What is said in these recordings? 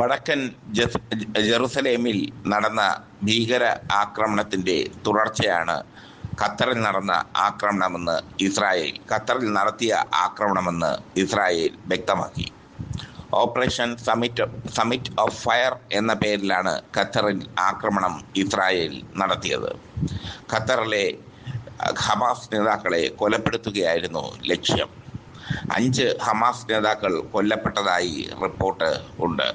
വടക്കൻ ജെറുസലേമിൽ നടന്ന ഭീകര ആക്രമണത്തിന്റെ തുടർച്ചയാണ് ഖത്തറിൽ നടന്ന ആക്രമണമെന്ന് ഇസ്രായേൽ ഖത്തറിൽ നടത്തിയ ആക്രമണമെന്ന് ഇസ്രായേൽ വ്യക്തമാക്കി. Operation summit summit of fire എന്ന പേരിലാണ് ഖത്തറിൽ ആക്രമണം ഇസ്രായേൽ നടത്തിയത്. ഖത്തറിലെ ഹമാസ് നേതാക്കളെ കൊലപ്പെടുത്തുകയായിരുന്നു ലക്ഷ്യം. അഞ്ച് ഹമാസ് നേതാക്കൾ കൊല്ലപ്പെട്ടതായി റിപ്പോർട്ട് ഉണ്ട്.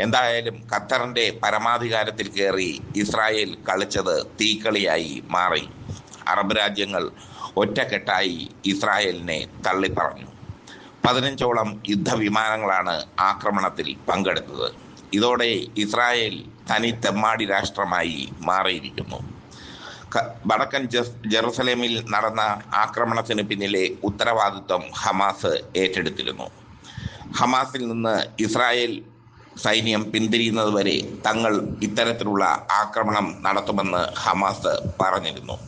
എന്തായാലും ഖത്തറിന്റെ പരമാധികാരത്തിൽ കയറി ഇസ്രായേൽ കളിച്ചത് തീക്കളിയായി മാറി. അറബ് രാജ്യങ്ങൾ ഒറ്റക്കെട്ടായി ഇസ്രായേലിനെ തള്ളിപ്പറഞ്ഞു. പതിനഞ്ചോളം യുദ്ധവിമാനങ്ങളാണ് ആക്രമണത്തിൽ പങ്കെടുത്തത്. ഇതോടെ ഇസ്രായേൽ തനി തെമ്മാടി രാഷ്ട്രമായി മാറിയിരിക്കുന്നു. വടക്കൻ ജെറുസലേമിൽ നടന്ന ആക്രമണത്തിന് പിന്നിലെ ഉത്തരവാദിത്വം ഹമാസ് ഏറ്റെടുത്തിരുന്നു. ഹമാസിൽ നിന്ന് ഇസ്രായേൽ സൈന്യം പിന്തിരിയുന്നത് വരെ തങ്ങൾ ഇത്തരത്തിലുള്ള ആക്രമണം നടത്തുമെന്ന് ഹമാസ് പറഞ്ഞിരുന്നു.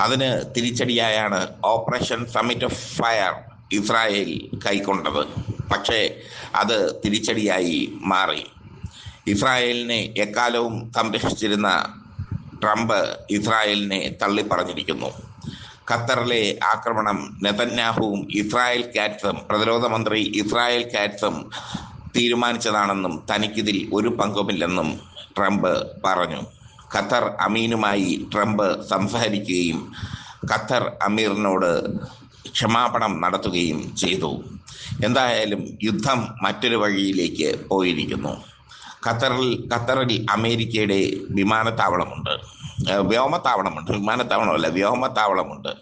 അതിന് തിരിച്ചടിയായാണ് operation summit of fire Israel കൈക്കൊണ്ടത്. പക്ഷേ അത് തിരിച്ചടിയായി മാറി. ഇസ്രായേലിനെ എക്കാലവും സംരക്ഷിച്ചിരുന്ന ട്രംപ് ഇസ്രായേലിനെ തള്ളിപ്പറഞ്ഞിരിക്കുന്നു. ഖത്തറിലെ ആക്രമണം നെതന്യാഹുവും ഇസ്രായേൽ കാറ്റ്സും പ്രതിരോധ മന്ത്രി ഇസ്രായേൽ കാറ്റ്സും തീരുമാനിച്ചതാണെന്നും തനിക്കിതിൽ ഒരു പങ്കുമില്ലെന്നും ട്രംപ് പറഞ്ഞു. ഖത്തർ അമീനുമായി ട്രംപ് സംസാരിക്കുകയും ഖത്തർ അമീറിനോട് ക്ഷമാപണം നടത്തുകയും ചെയ്തു. എന്തായാലും യുദ്ധം മറ്റൊരു വഴിയിലേക്ക് പോയിരിക്കുന്നു. ഖത്തറിൽ ഖത്തറിൽ അമേരിക്കയുടെ വിമാനത്താവളമുണ്ട്. വ്യോമത്താവളമുണ്ട്. വിമാനത്താവളമല്ല വ്യോമത്താവളമുണ്ട്.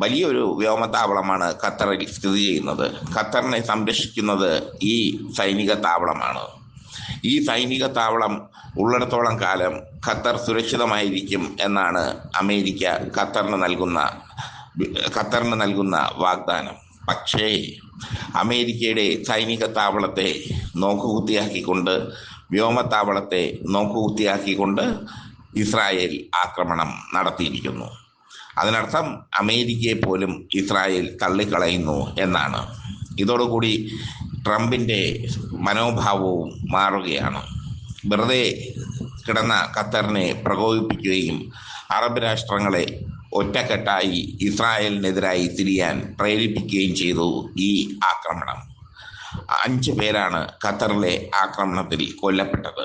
വലിയൊരു വ്യോമത്താവളമാണ് ഖത്തറിൽ സ്ഥിതി ചെയ്യുന്നത്. ഖത്തറിനെ സംരക്ഷിക്കുന്നത് ഈ സൈനിക താവളമാണ്. ഈ സൈനിക താവളം ഉള്ളിടത്തോളം കാലം ഖത്തർ സുരക്ഷിതമായിരിക്കും എന്നാണ് അമേരിക്ക ഖത്തറിന് നൽകുന്ന ഖത്തറിന് നൽകുന്ന വാഗ്ദാനം. പക്ഷേ അമേരിക്കയുടെ സൈനിക താവളത്തെ നോക്കുകുത്തിയാക്കിക്കൊണ്ട് വ്യോമത്താവളത്തെ നോക്കുകുത്തിയാക്കിക്കൊണ്ട് ഇസ്രായേൽ ആക്രമണം നടത്തിയിരിക്കുന്നു. അതിനർത്ഥം അമേരിക്കയെ പോലും ഇസ്രായേൽ തള്ളിക്കളയുന്നു എന്നാണ്. ഇതോടുകൂടി ട്രംപിന്റെ മനോഭാവവും മാറുകയാണ്. വെറുതെ കിടന്ന ഖത്തറിനെ പ്രകോപിപ്പിക്കുകയും അറബ് രാഷ്ട്രങ്ങളെ ഒറ്റക്കെട്ടായി ഇസ്രായേലിനെതിരായി തിരിയാൻ പ്രേരിപ്പിക്കുകയും ചെയ്തു ഈ ആക്രമണം. അഞ്ച് പേരാണ് ഖത്തറിലെ ആക്രമണത്തിൽ കൊല്ലപ്പെട്ടത്.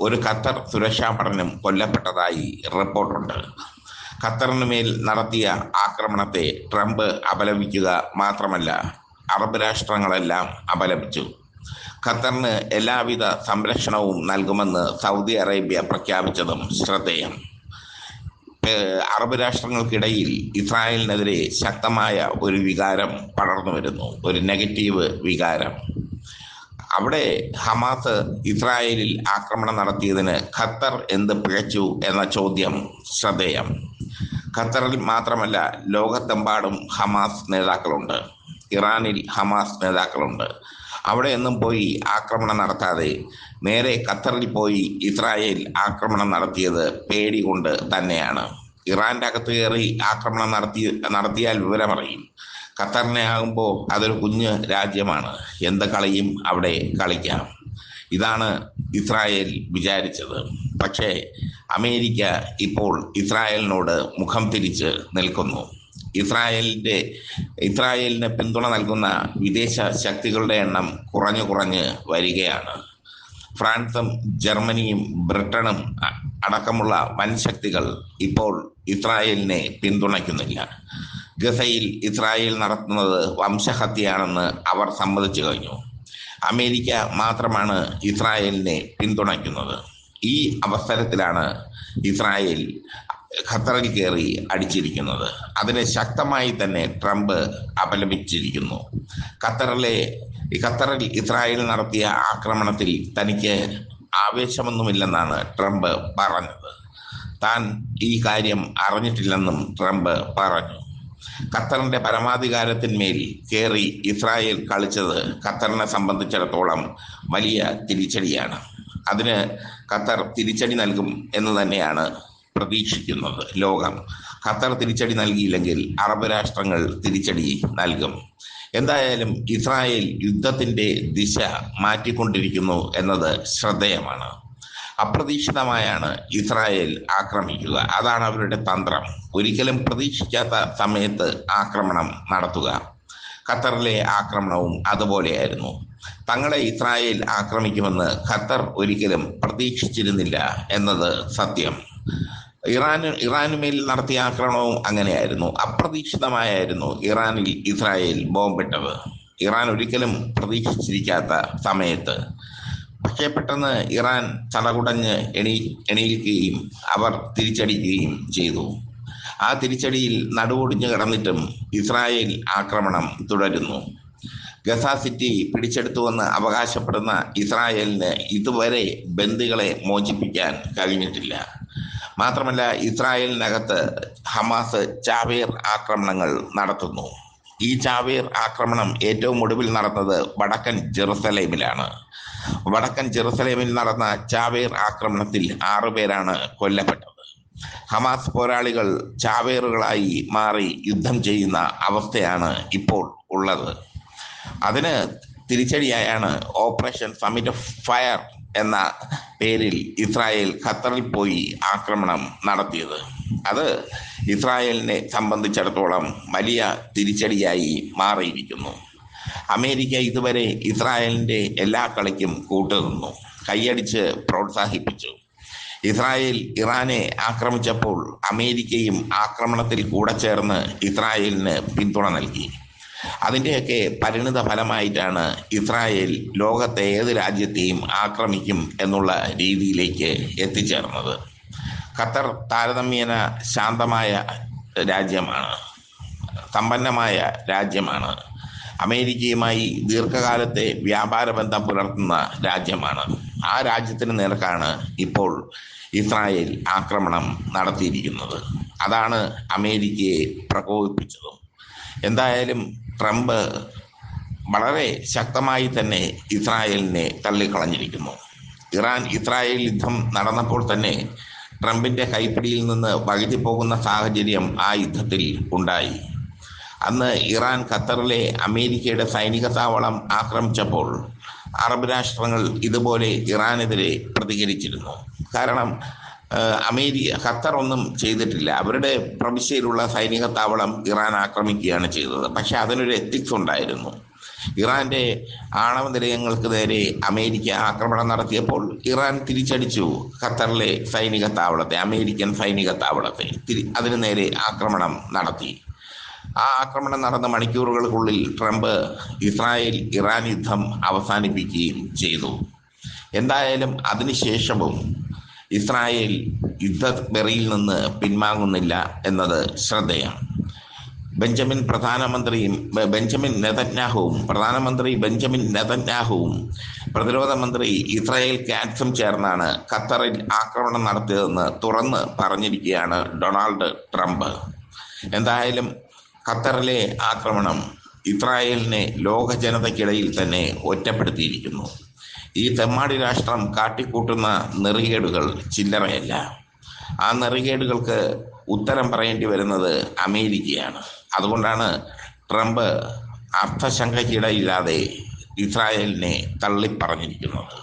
ഒരു ഖത്തർ സുരക്ഷാ പഠനം കൊല്ലപ്പെട്ടതായി റിപ്പോർട്ടുണ്ട്. ഖത്തറിന് മേൽ നടത്തിയ ആക്രമണത്തെ ട്രംപ് അപലപിക്കുക മാത്രമല്ല അറബ് രാഷ്ട്രങ്ങളെല്ലാം അപലപിച്ചു. ഖത്തറിന് എല്ലാവിധ സംരക്ഷണവും നൽകുമെന്ന് സൗദി അറേബ്യ പ്രഖ്യാപിച്ചതും ശ്രദ്ധേയം. അറബ് രാഷ്ട്രങ്ങൾക്കിടയിൽ ഇസ്രായേലിനെതിരെ ശക്തമായ ഒരു വികാരം പടർന്നു വരുന്നു ഒരു നെഗറ്റീവ് വികാരം. അവിടെ ഹമാസ് ഇസ്രായേലിൽ ആക്രമണം നടത്തിയതിന് ഖത്തർ എന്ത് പിഴച്ചു എന്ന ചോദ്യം ശ്രദ്ധേയം. ഖത്തറിൽ മാത്രമല്ല ലോകത്തെമ്പാടും ഹമാസ് നേതാക്കളുണ്ട്. ഇറാനിൽ ഹമാസ് നേതാക്കളുണ്ട്. അവിടെ ഒന്നും പോയി ആക്രമണം നടത്താതെ നേരെ ഖത്തറിൽ പോയി ഇസ്രായേൽ ആക്രമണം നടത്തിയത് പേടി കൊണ്ട് തന്നെയാണ്. ഇറാന്റെ അകത്ത് കയറി ആക്രമണം നടത്തി നടത്തിയാൽ വിവരമറിയും. ഖത്തറിനെ ആകുമ്പോൾ അതൊരു കുഞ്ഞ് രാജ്യമാണ്. എന്ത് കളിയും അവിടെ കളിക്കാം. ഇതാണ് ഇസ്രായേൽ വിചാരിച്ചത്. പക്ഷേ അമേരിക്ക ഇപ്പോൾ ഇസ്രായേലിനോട് മുഖം തിരിച്ച് നിൽക്കുന്നു. ഇസ്രായേലിന്റെ ഇസ്രായേലിന് പിന്തുണ നൽകുന്ന വിദേശ ശക്തികളുടെ എണ്ണം കുറഞ്ഞു കുറഞ്ഞ് വരികയാണ്. ഫ്രാൻസും ജർമ്മനിയും ബ്രിട്ടനും അടക്കമുള്ള വൻ ശക്തികൾ ഇപ്പോൾ ഇസ്രായേലിനെ പിന്തുണയ്ക്കുന്നില്ല. ഗസയിൽ ഇസ്രായേൽ നടത്തുന്നത് വംശഹത്യയാണെന്ന് അവർ സമ്മതിച്ചു കഴിഞ്ഞു. അമേരിക്ക മാത്രമാണ് ഇസ്രായേലിനെ പിന്തുണയ്ക്കുന്നത്. ഈ അവസരത്തിലാണ് ഇസ്രായേൽ ഖത്തറിൽ കയറി അടിച്ചിരിക്കുന്നത്. അതിനെ ശക്തമായി തന്നെ ട്രംപ് അപലപിച്ചിരിക്കുന്നു. ഖത്തറിലെ ഖത്തറിൽ ഇസ്രായേൽ നടത്തിയ ആക്രമണത്തിൽ തനിക്ക് ആവേശമൊന്നുമില്ലെന്നാണ് ട്രംപ് പറഞ്ഞത്. താൻ ഈ കാര്യം അറിഞ്ഞിട്ടില്ലെന്നും ട്രംപ് പറഞ്ഞു. ഖത്തറിന്റെ പരമാധികാരത്തിന്മേൽ കയറി ഇസ്രായേൽ കളിച്ചത് ഖത്തറിനെ സംബന്ധിച്ചിടത്തോളം വലിയ തിരിച്ചടിയാണ്. അതിന് ഖത്തർ തിരിച്ചടി നൽകും എന്ന് തന്നെയാണ് പ്രതീക്ഷിക്കുന്നത് ലോകം. ഖത്തർ തിരിച്ചടി നൽകിയില്ലെങ്കിൽ അറബ് രാഷ്ട്രങ്ങൾ തിരിച്ചടി നൽകും. എന്തായാലും ഇസ്രായേൽ യുദ്ധത്തിന്റെ ദിശ മാറ്റിക്കൊണ്ടിരിക്കുന്നു എന്നത് ശ്രദ്ധേയമാണ്. അപ്രതീക്ഷിതമായാണ് ഇസ്രായേൽ ആക്രമിക്കുക. അതാണ് അവരുടെ തന്ത്രം. ഒരിക്കലും പ്രതീക്ഷിക്കാത്ത സമയത്ത് ആക്രമണം നടത്തുക. ഖത്തറിലെ ആക്രമണവും അതുപോലെയായിരുന്നു. തങ്ങളെ ഇസ്രായേൽ ആക്രമിക്കുമെന്ന് ഖത്തർ ഒരിക്കലും പ്രതീക്ഷിച്ചിരുന്നില്ല എന്നത് സത്യം. ഇറാന് ഇറാനുമേൽ നടത്തിയ ആക്രമണവും അങ്ങനെയായിരുന്നു. അപ്രതീക്ഷിതമായായിരുന്നു ഇറാനിൽ ഇസ്രായേൽ ബോംബിട്ടത്. ഇറാൻ ഒരിക്കലും പ്രതീക്ഷിച്ചിരിക്കാത്ത സമയത്ത് പക്ഷേ പെട്ടെന്ന് ഇറാൻ ചടകുടഞ്ഞ് എണീ എണീൽക്കുകയും അവർ തിരിച്ചടിക്കുകയും ചെയ്തു. ആ തിരിച്ചടിയിൽ നടുവൊടിഞ്ഞു കിടന്നിട്ടും ഇസ്രായേൽ ആക്രമണം തുടരുന്നു. ഗസ സിറ്റി പിടിച്ചെടുത്തുവെന്ന് അവകാശപ്പെടുന്ന ഇസ്രായേലിന് ഇതുവരെ ബന്ദികളെ മോചിപ്പിക്കാൻ കഴിഞ്ഞിട്ടില്ല. മാത്രമല്ല ഇസ്രായേലിനകത്ത് ഹമാസ് ചാവേർ ആക്രമണങ്ങൾ നടത്തുന്നു. ഈ ചാവേർ ആക്രമണം ഏറ്റവും ഒടുവിൽ നടന്നത് വടക്കൻ ജെറുസലേമിലാണ്. വടക്കൻ ജെറുസലേമിൽ നടന്ന ചാവേർ ആക്രമണത്തിൽ ആറുപേരാണ് കൊല്ലപ്പെട്ടത്. ഹമാസ് പോരാളികൾ ചാവേറുകളായി മാറി യുദ്ധം ചെയ്യുന്ന അവസ്ഥയാണ് ഇപ്പോൾ ഉള്ളത്. അതിന് തിരിച്ചടിയായാണ് ഓപ്പറേഷൻ സമിറ്റ് ഓഫ് ഫയർ എന്ന പേരിൽ ഇസ്രായേൽ ഖത്തറിൽ പോയി ആക്രമണം നടത്തിയത്. അത് ഇസ്രായേലിനെ സംബന്ധിച്ചിടത്തോളം വലിയ തിരിച്ചടിയായി മാറിയിരിക്കുന്നു. അമേരിക്ക ഇതുവരെ ഇസ്രായേലിന്റെ എല്ലാ കളിക്കും കൂട്ടുനിന്നു കൈയടിച്ച് പ്രോത്സാഹിപ്പിച്ചു. ഇസ്രായേൽ ഇറാനെ ആക്രമിച്ചപ്പോൾ അമേരിക്കയും ആക്രമണത്തിൽ കൂടെ ചേർന്ന് ഇസ്രായേലിന് പിന്തുണ നൽകി. അതിന്റെയൊക്കെ പരിണിത ഫലമായിട്ടാണ് ഇസ്രായേൽ ലോകത്തെ ഏത് രാജ്യത്തെയും ആക്രമിക്കും എന്നുള്ള രീതിയിലേക്ക് എത്തിച്ചേർന്നത്. ഖത്തർ താരതമ്യേന ശാന്തമായ രാജ്യമാണ്. സമ്പന്നമായ രാജ്യമാണ്. അമേരിക്കയുമായി ദീർഘകാലത്തെ വ്യാപാര ബന്ധം പുലർത്തുന്ന രാജ്യമാണ്. ആ രാജ്യത്തിന് നേർക്കാണ് ഇപ്പോൾ ഇസ്രായേൽ ആക്രമണം നടത്തിയിരിക്കുന്നത്. അതാണ് അമേരിക്കയെ പ്രകോപിപ്പിച്ചതും. എന്തായാലും ട്രംപ് വളരെ ശക്തമായി തന്നെ ഇസ്രായേലിനെ തള്ളിക്കളഞ്ഞിരിക്കുന്നു. ഇറാൻ ഇസ്രായേൽ യുദ്ധം നടന്നപ്പോൾ തന്നെ ട്രംപിന്റെ കൈപ്പിടിയിൽ നിന്ന് വഴുതി പോകുന്ന സാഹചര്യം ആ യുദ്ധത്തിൽ ഉണ്ടായി. അന്ന് ഇറാൻ ഖത്തറിലെ അമേരിക്കയുടെ സൈനിക താവളം ആക്രമിച്ചപ്പോൾ അറബ് രാഷ്ട്രങ്ങൾ ഇതുപോലെ ഇറാനെതിരെ പ്രതികരിച്ചിരുന്നു. കാരണം അമേരിക്ക ഖത്തർ ഒന്നും ചെയ്തിട്ടില്ല. അവരുടെ പ്രവിശ്യയിലുള്ള സൈനിക താവളം ഇറാൻ ആക്രമിക്കുകയാണ് ചെയ്തത്. പക്ഷെ അതിനൊരു എത്തിക്സ് ഉണ്ടായിരുന്നു. ഇറാന്റെ ആണവ നിലയങ്ങൾക്ക് നേരെ അമേരിക്ക ആക്രമണം നടത്തിയപ്പോൾ ഇറാൻ തിരിച്ചടിച്ചു ഖത്തറിലെ സൈനിക താവളത്തെ അമേരിക്കൻ സൈനിക താവളത്തെ. അതിനു നേരെ ആക്രമണം നടത്തി. ആ ആക്രമണം നടന്ന മണിക്കൂറുകൾക്കുള്ളിൽ ട്രംപ് ഇസ്രായേൽ ഇറാൻ യുദ്ധം അവസാനിപ്പിക്കുകയും ചെയ്തു. എന്തായാലും അതിനുശേഷവും ഇസ്രായേൽ യുദ്ധ വെറിയിൽ നിന്ന് പിന്മാങ്ങുന്നില്ല എന്നത് ശ്രദ്ധേയം. ബെഞ്ചമിൻ പ്രധാനമന്ത്രിയും ബെഞ്ചമിൻ നെതന്യാഹുവും പ്രധാനമന്ത്രി ബെഞ്ചമിൻ നെതന്യാഹുവും പ്രതിരോധ മന്ത്രി ഇസ്രായേൽ കാറ്റ്സും ചേർന്നാണ് ഖത്തറിൽ ആക്രമണം നടത്തിയതെന്ന് തുറന്ന് പറഞ്ഞിരിക്കുകയാണ് ഡൊണാൾഡ് ട്രംപ്. എന്തായാലും ഖത്തറിലെ ആക്രമണം ഇസ്രായേലിനെ ലോക ജനതയ്ക്കിടയിൽ തന്നെ ഒറ്റപ്പെടുത്തിയിരിക്കുന്നു. ഈ തെമ്മാടി രാഷ്ട്രം കാട്ടിക്കൂട്ടുന്ന നെറികേടുകൾ ചില്ലറയല്ല. ആ നെറികേടുകൾക്ക് ഉത്തരം പറയേണ്ടി വരുന്നത് അമേരിക്കയാണ്. അതുകൊണ്ടാണ് ട്രംപ് അർത്ഥശങ്കയ്ക്കിടയില്ലാതെ ഇസ്രായേലിനെ തള്ളിപ്പറഞ്ഞിരിക്കുന്നത്.